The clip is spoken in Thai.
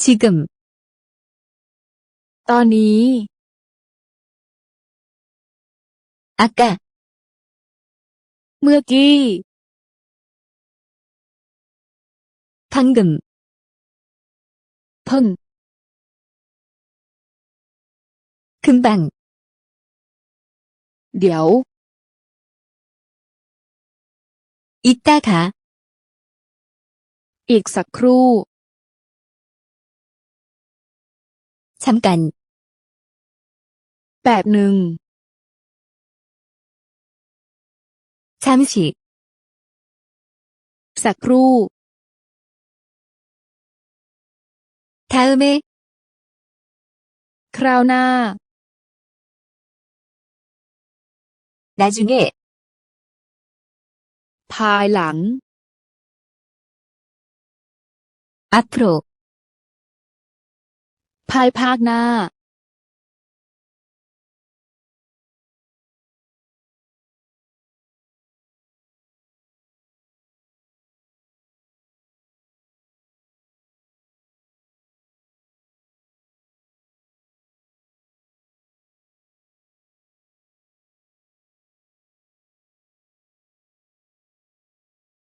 지금 떠니 아까 무기 방금 번 금방 려 이따가 익사크루 잠깐, แบบหนึ่ง 잠시, สักครู่ 다음에, คราวหน้า 나중에, ภายหลัง 앞으로, ภายภาคหน้า